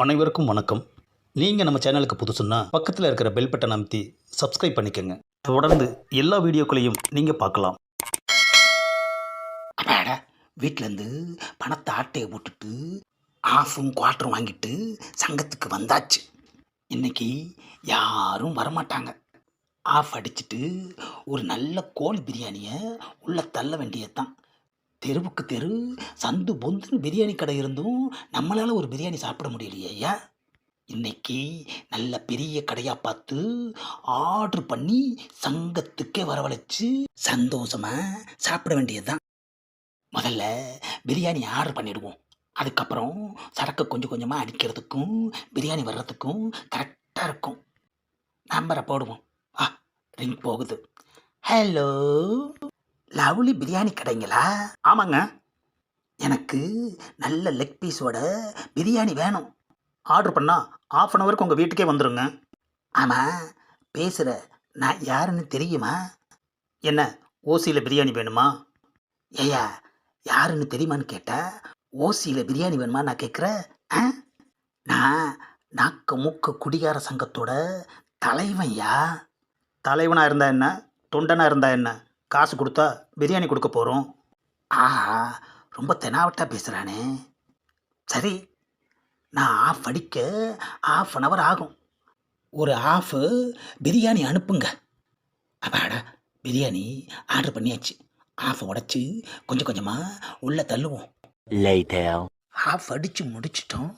அனைவருக்கும் வணக்கம். நீங்கள் நம்ம சேனலுக்கு புதுசுன்னா பக்கத்தில் இருக்கிற பெல் பட்டன் அமைத்தி சப்ஸ்கிரைப் பண்ணிக்கோங்க. தொடர்ந்து எல்லா வீடியோக்களையும் நீங்கள் பார்க்கலாம். அப்பாடா வீட்டிலேருந்து பணத்தை ஆட்டையை போட்டுட்டு ஆஃபும் குவார்ட்டரும் வாங்கிட்டு சங்கத்துக்கு வந்தாச்சு. இன்னைக்கு யாரும் வரமாட்டாங்க. ஆஃப் அடிச்சுட்டு ஒரு நல்ல கோழி பிரியாணியை உள்ளே தள்ள வேண்டியதுதான். தெருவுக்கு தெரு சந்து பொந்துன்னு பிரியாணி கடை இருந்தும் நம்மளால் ஒரு பிரியாணி சாப்பிட முடியலையே ஐயா. இன்னைக்கு நல்ல பெரிய கடையாக பார்த்து ஆர்டர் பண்ணி சங்கத்துக்கே வரவழைச்சு சந்தோஷமாக சாப்பிட வேண்டியதுதான். முதல்ல பிரியாணி ஆர்டர் பண்ணிவிடுவோம் அதுக்கப்புறம் சரக்கு கொஞ்சம் கொஞ்சமாக அடிக்கிறதுக்கும் பிரியாணி வர்றதுக்கும் கரெக்டாக இருக்கும். நம்பரை போடுவோம். ஆ ரிங் போகுது. ஹலோ? லவ்லி பிரியாணி கடைங்களா? ஆமாங்க. எனக்கு நல்ல லெக் பீஸோட பிரியாணி வேணும். ஆர்டர் பண்ணால் ஆஃப் அன் ஹவருக்கு உங்கள் வீட்டுக்கே வந்துடுங்க ஆமாம் பேசுகிற நான் யாருன்னு தெரியுமா? என்ன ஓசியில் பிரியாணி வேணுமா? ஏயா யாருன்னு தெரியுமான்னு கேட்டால் ஓசியில் பிரியாணி வேணுமா நான் கேட்குறேன் ஆ? நான் நாக்க மூக்க குடிகார சங்கத்தோட தலைவன்யா? தலைவனாக இருந்தா என்ன? தொண்டனாக இருந்தா என்ன? காசு கொடுத்தா பிரியாணி கொடுக்க போகிறோம் ஆஹா ரொம்ப தெனாவட்டா பேசுகிறானே சரி நான் ஆஃப் அடிக்க ஆஃப் அன் ஹவர் ஆகும். ஒரு ஆஃபு பிரியாணி அனுப்புங்க. அப்பாடா பிரியாணி ஆர்டர் பண்ணியாச்சு. ஆஃபை உடச்சி கொஞ்சம் கொஞ்சமாக உள்ளே தள்ளுவோம். ஆஃப் அடித்து முடிச்சிட்டோம்.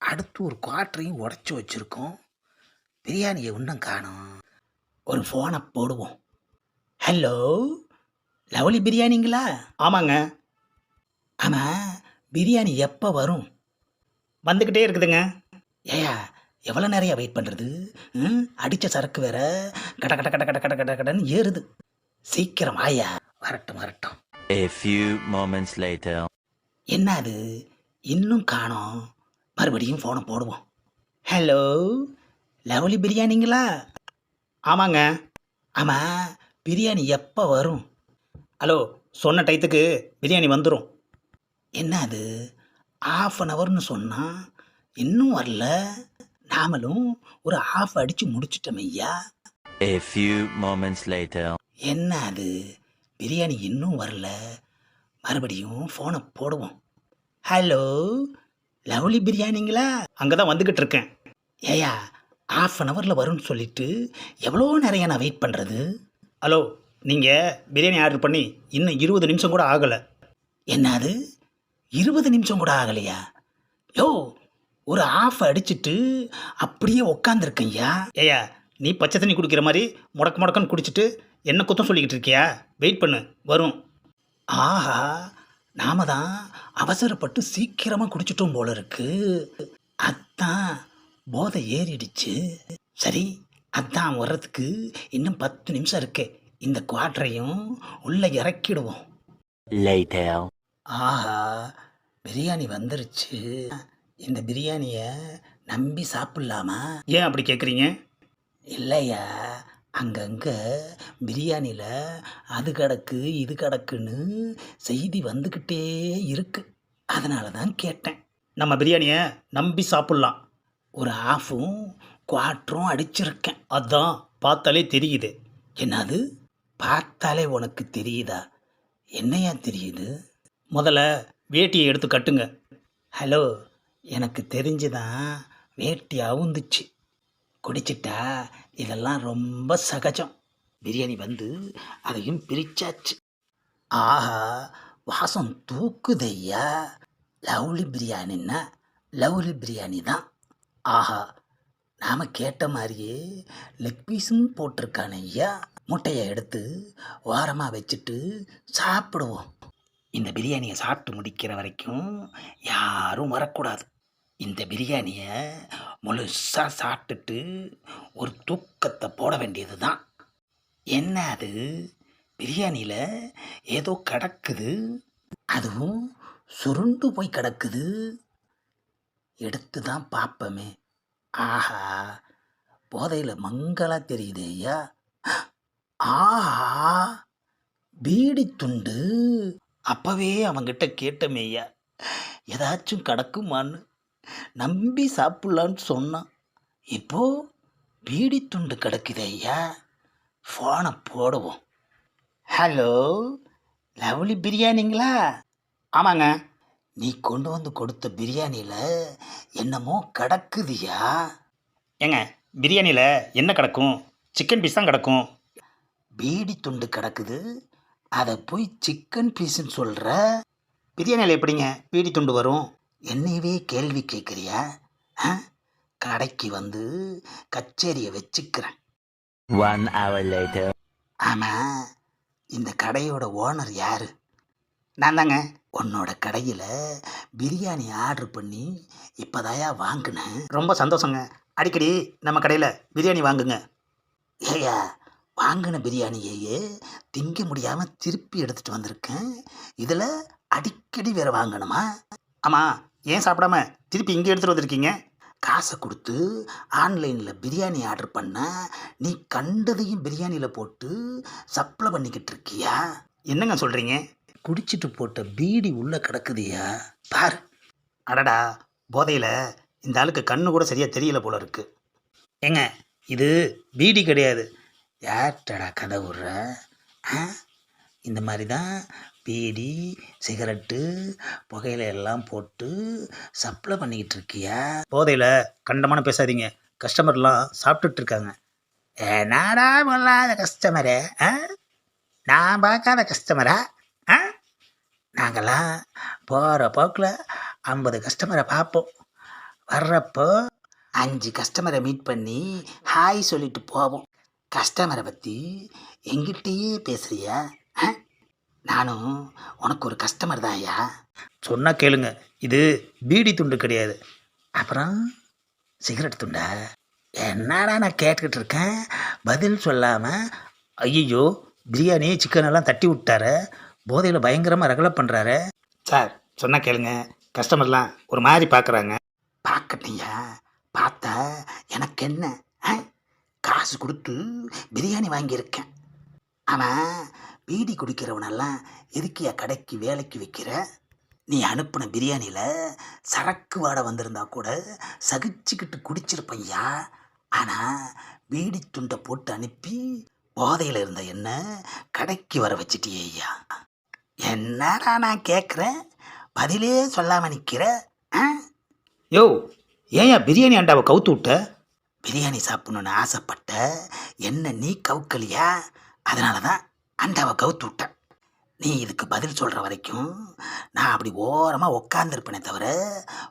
அடுத்து ஒரு குவார்ட்டரையும் உடச்சி வச்சுருக்கோம். பிரியாணியை இன்னும் காணோம். ஒரு ஃபோனை போடுவோம். ஹலோ லவ்லி பிரியாணிங்களா? ஆமாங்க. ஆமாம் பிரியாணி எப்போ வரும்? வந்துக்கிட்டே இருக்குதுங்க. ஏயா எவ்வளோ நிறையா வெயிட் பண்ணுறது ம் அடித்த சரக்கு வேற கட கட கட கட கட கட கடன்னு ஏறுது. சீக்கிரம் ஆயா வரட்டும் வரட்டும். A few moments later. என்ன அது இன்னும் காணோம். மறுபடியும் ஃபோனை போடுவோம். ஹலோ லவ்லி பிரியாணிங்களா? ஆமாங்க. ஆமாம் பிரியாணி எப்போ வரும்? ஹலோ சொன்ன டயத்துக்கு பிரியாணி வந்துடும் என்ன அது? ஆஃப் அன் ஹவர்னு சொன்னால் இன்னும் வரல. நாமளும் ஒரு ஆஃப் அடித்து முடிச்சிட்டோம் ஐயா. A few moments later. என்ன அது? பிரியாணி இன்னும் வரல. மறுபடியும் ஃபோனை போடுவோம். ஹலோ லவ்லி பிரியாணிங்களா? அங்கே தான் வந்துக்கிட்டு இருக்கேன். ஏயா ஆஃப் அன் ஹவரில் வரும்னு சொல்லிட்டு எவ்வளோ நிறைய நான் வெயிட் பண்ணுறது ஹலோ நீங்கள் பிரியாணி ஆர்டர் பண்ணி இன்னும் இருபது நிமிஷம் கூட ஆகலை. என்னது? இருபது நிமிஷம் கூட ஆகலையா? யோ ஒரு ஆஃப் அடிச்சிட்டு அப்படியே உக்காந்துருக்கையா ஏயா நீ பச்சை தண்ணி குடிக்கிற மாதிரி முடக்கு முடக்கன்னு குடிச்சிட்டு என்ன குத்தம் சொல்லிக்கிட்டு இருக்கியா? வெயிட் பண்ணு வரும். ஆஹா நாம தான் அவசரப்பட்டு சீக்கிரமாக குடிச்சிட்டோம் போல இருக்கு. அதான் போதை ஏறிடுச்சு. சரி அதான் வர்றதுக்கு இன்னும் பத்து நிமிஷம் இருக்கு. இந்த குவாட்டரையும் உள்ளே இறக்கிடுவோம். ஆஹா பிரியாணி வந்துருச்சு. இந்த பிரியாணியை நம்பி சாப்பிட்லாமா? ஏன் அப்படி கேட்குறீங்க இல்லையா அங்கங்கே பிரியாணியில் அது கிடக்கு இது கிடக்குன்னு செய்தி வந்துக்கிட்டே இருக்கு. அதனால தான் கேட்டேன். நம்ம பிரியாணியை நம்பி சாப்பிட்லாம். ஒரு ஆஃபும் குவாட்ரும் அடிச்சிருக்கேன். அதான் பார்த்தாலே தெரியுது. என்னது? பார்த்தாலே உனக்கு தெரியுதா? என்னையா தெரியுது? முதல்ல வேட்டியை எடுத்து கட்டுங்க. ஹலோ எனக்கு தெரிஞ்சுதான் வேட்டி அவுந்துச்சு. குடிச்சிட்டா? இதெல்லாம் ரொம்ப சகஜம். பிரியாணி வந்து அதையும் பிரிச்சாச்சு. ஆஹா வாசம் தூக்குதையா? லவ்லி பிரியாணின்னா லவ்லி பிரியாணி தான் ஆஹா நாம் கேட்ட மாதிரியே லெக் பீஸும் போட்டிருக்கான ஐயா. முட்டையை எடுத்து ஓரமாக வச்சுட்டு சாப்பிடுவோம். இந்த பிரியாணியை சாப்பிட்டு முடிக்கிற வரைக்கும் யாரும் வரக்கூடாது. இந்த பிரியாணியை முழுசாக சாப்பிட்டுட்டு ஒரு தூக்கத்தை போட வேண்டியது தான் என்ன அது? பிரியாணியில் ஏதோ கிடக்குது. அதுவும் சுருண்டு போய் கிடக்குது. எடுத்து தான் பார்ப்போமே. ஆஹா போதையில் மங்களா தெரியுது ஐயா. ஆஹா பீடி துண்டு. அப்பவே அவங்கிட்ட கேட்டமேய்யா ஏதாச்சும் கிடக்குமான்னு நம்பி சாப்பிட்லான்னு சொன்னான். இப்போ பீடி துண்டு கிடக்குது ஐயா. ஃபோனை போடுவோம். ஹலோ லவ்லி பிரியாணிங்களா? ஆமாங்க. நீ கொண்டு வந்து கொடுத்த பிரியாணியில் என்னமோ கிடக்குதுயா? ஏங்க பிரியாணியில் என்ன கிடக்கும்? சிக்கன் பீஸ் தான் கிடக்கும். பீடி துண்டு கிடக்குது. அதை போய் சிக்கன் பீஸ்ன்னு சொல்கிற பிரியாணியில் எப்படிங்க பீடி துண்டு வரும்? என்னையவே கேள்வி கேட்குறியா ஆ? கடைக்கு வந்து கச்சேரியை வச்சுக்கிறேன். One hour later. ஆமாம் இந்த கடையோட ஓனர் யாரு? நான் தாங்க உன்னோட கடையில் பிரியாணி ஆர்டர் பண்ணி இப்போதாயா வாங்கினேன். ரொம்ப சந்தோஷங்க. அடிக்கடி நம்ம கடையில் பிரியாணி வாங்குங்க. ஏயா வாங்கின பிரியாணியையே திங்க முடியாமல் திருப்பி எடுத்துகிட்டு வந்திருக்கேன். இதில் அடிக்கடி வேறு வாங்கணுமா? ஆமாம் ஏன் சாப்பிடாம திருப்பி இங்கே எடுத்துகிட்டு வந்திருக்கீங்க? காசை கொடுத்து ஆன்லைனில் பிரியாணி ஆர்டர் பண்ண நீ கண்டதையும் பிரியாணியில் போட்டு சப்ளை பண்ணிக்கிட்டு இருக்கியா? என்னங்க சொல்கிறீங்க குடிச்சிட்டு போட்ட பீடி உள்ளே கிடக்குதுயா? பார். அடடா போதையில் இந்த ஆளுக்கு கண்ணு கூட சரியாக தெரியல போல இருக்கு. ஏங்க இது பீடி கிடையாது. யார்டடா கதை விடுற? ஆ? இந்த மாதிரி தான் பீடி சிகரெட்டு புகையில எல்லாம் போட்டு சப்ளை பண்ணிக்கிட்டு இருக்கியா? போதையில் கண்டமான பேசாதீங்க. கஸ்டமர்லாம் சாப்பிட்டுட்டு இருக்காங்க ஏ நாடா கஸ்டமரு ஆ? நான் பார்க்காத கஸ்டமரா? நாங்கள்லாம் போகிற போக்கில் ஐம்பது கஸ்டமரை பார்ப்போம் வர்றப்போ அஞ்சு கஸ்டமரை மீட் பண்ணி ஹாய் சொல்லிட்டு போவோம். கஸ்டமரை பற்றி எங்கிட்டயே பேசுகிறியா ஆ? நானும் உனக்கு ஒரு கஸ்டமர் தான் ஐயா சொன்னால் கேளுங்க. இது பீடி துண்டு கிடையாது. அப்புறம் சிகரெட் துண்டா? என்னடா நான் கேட்டுக்கிட்டு இருக்கேன்? பதில் சொல்லாமல் ஐயோ பிரியாணி சிக்கன் எல்லாம் தட்டி விட்டாரு? போதையில் பயங்கரமாக ரகலை பண்ணுறாரு சார் சொன்னால் கேளுங்க. கஸ்டமர்லாம் ஒரு மாதிரி பார்க்குறாங்க பார்க்கட்டியா பார்த்தா எனக்கு என்ன? ஆ? காசு கொடுத்து பிரியாணி வாங்கியிருக்கேன். ஆனால் பீடி குடிக்கிறவனெல்லாம் எதுக்கியா கடைக்கு வேலைக்கு வைக்கிற? நீ அனுப்பின பிரியாணியில் சரக்கு வாடை வந்திருந்தா கூட சகிச்சுக்கிட்டு குடிச்சிருப்பையா ஆனால் பீடி துண்டை போட்டு அனுப்பி போதையில் இருந்த என்ன கடைக்கு வர வச்சிட்டியே ஐயா என்னடா நான் கேட்குறேன் பதிலே சொல்லாமல் நிற்கிற ஆ? யோ ஏன்யா பிரியாணி அண்டாவை கவுத்து விட்ட பிரியாணி சாப்பிடணுன்னு ஆசைப்பட்ட என்ன நீ கவுக்கலையா? அதனால தான் அண்டாவை கவுத்து விட்டேன் நீ இதுக்கு பதில் சொல்கிற வரைக்கும் நான் அப்படி ஓரமாக உக்காந்துருப்பேனே தவிர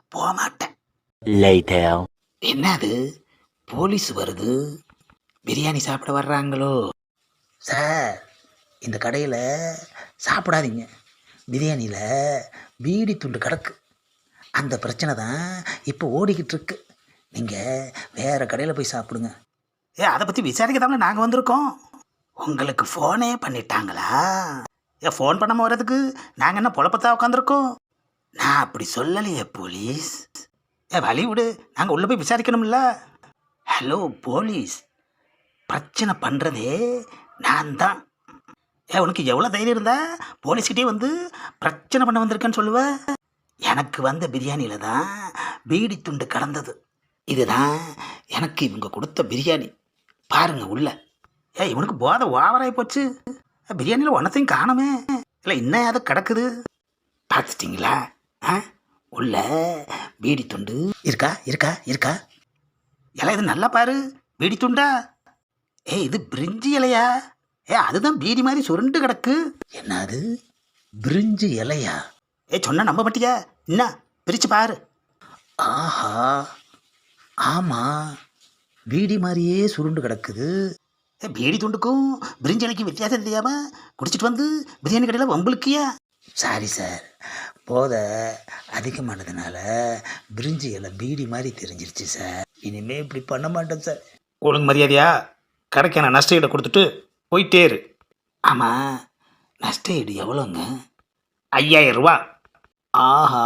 போக மாட்டேன் Later. என்னது? போலீஸ் வருது? பிரியாணி சாப்பிட வர்றாங்களோ? சார் இந்த கடையில் சாப்பிடாதீங்க. பிரியாணியில் பீடி துண்டு கிடக்கு. அந்த பிரச்சனை தான் இப்போ ஓடிக்கிட்டு இருக்கு. நீங்கள் வேறு கடையில் போய் சாப்பிடுங்க. ஏ அதை பற்றி விசாரிக்க தாங்க நாங்கள் வந்திருக்கோம். உங்களுக்கு ஃபோனே பண்ணிட்டாங்களா? ஏ ஃபோன் பண்ணாமல் வர்றதுக்கு நாங்கள் என்ன பொழப்பத்தா உட்காந்துருக்கோம் நான் அப்படி சொல்லலையே போலீஸ். ஏ வழி விடு. நாங்கள் உள்ளே போய் விசாரிக்கணும்ல. Hello police. பிரச்சனை பண்ணுறதே நான் தான் ஏ உனக்கு எவ்வளோ தைரியம் இருந்தா போலீஸ்கிட்டே வந்து பிரச்சனை பண்ண வந்திருக்கேன்னு சொல்லுவ? எனக்கு வந்த பிரியாணியில் தான் பீடி துண்டு கலந்தது. இதுதான் எனக்கு இவங்க கொடுத்த பிரியாணி. பாருங்க உள்ள. ஏ இவனுக்கு போதை ஓவராகி போச்சு. பிரியாணியில் ஒன்றத்தையும் காணுமே. இல்லை இன்னும் அது கிடக்குது? பார்த்துட்டிங்களா? ஆ? உள்ள பீடி துண்டு. இருக்கா? இருக்கா? இருக்கா? இலை இது நல்லா பாரு. பீடி துண்டா? ஏய் இது பிரிஞ்சி இலையா? ஏ அதுதான் பீடி மாதிரி சுருண்டு கிடக்கு. என்னது? பிரிஞ்சு இலையா? ஏ சொன்னா நம்ப மாட்டியா? என்ன? பிரிச்சு பாரு. ஆஹா. ஆமாம் பீடி மாதிரியே சுருண்டு கிடக்குது. ஏ பீடி துண்டுக்கும் பிரிஞ்சி இலைக்கும் வித்தியாசம் தெரியாம குடிச்சிட்டு வந்து பிரியாணி கடையில் வம்புலுக்கியா சாரி சார். போதை அதிகமானதுனால பிரிஞ்சி இலை பீடி மாதிரி தெரிஞ்சிருச்சு சார். இனிமே இப்படி பண்ண மாட்டேன் சார். ஒழுங்கு மரியாதையா? கடைக்கான நஷ்ட ஈடை கொடுத்துட்டு போயிட்டே இரு. ஆமாம் நஷ்ட ஈடு எவ்வளோங்க? ஐயாயிரம் ரூபா. ஆஹா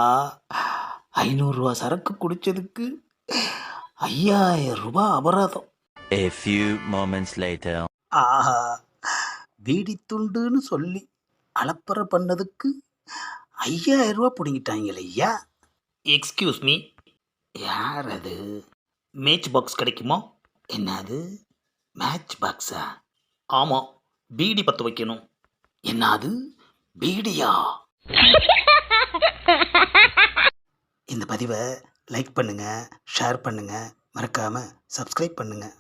ஐநூறுரூவா சரக்கு குடித்ததுக்கு ஐயாயிரம் ரூபாய் அபராதம். A few moments later. ஆஹா பீடி துண்டுன்னு சொல்லி அலப்பறை பண்ணதுக்கு ஐயாயிரம் ரூபா பிடிங்கிட்டாங்களே ஐயா. எக்ஸ்கியூஸ் மீ யார் அது? மேட்ச் பாக்ஸ் கிடைக்குமா? என்னது? மேட்ச் பாக்ஸா ஆமாம் பீடி பற்ற வைக்கணும். என்னது? பீடியா? இந்த பதிவை லைக் பண்ணுங்கள் ஷேர் பண்ணுங்கள் மறக்காமல் சப்ஸ்கிரைப் பண்ணுங்கள்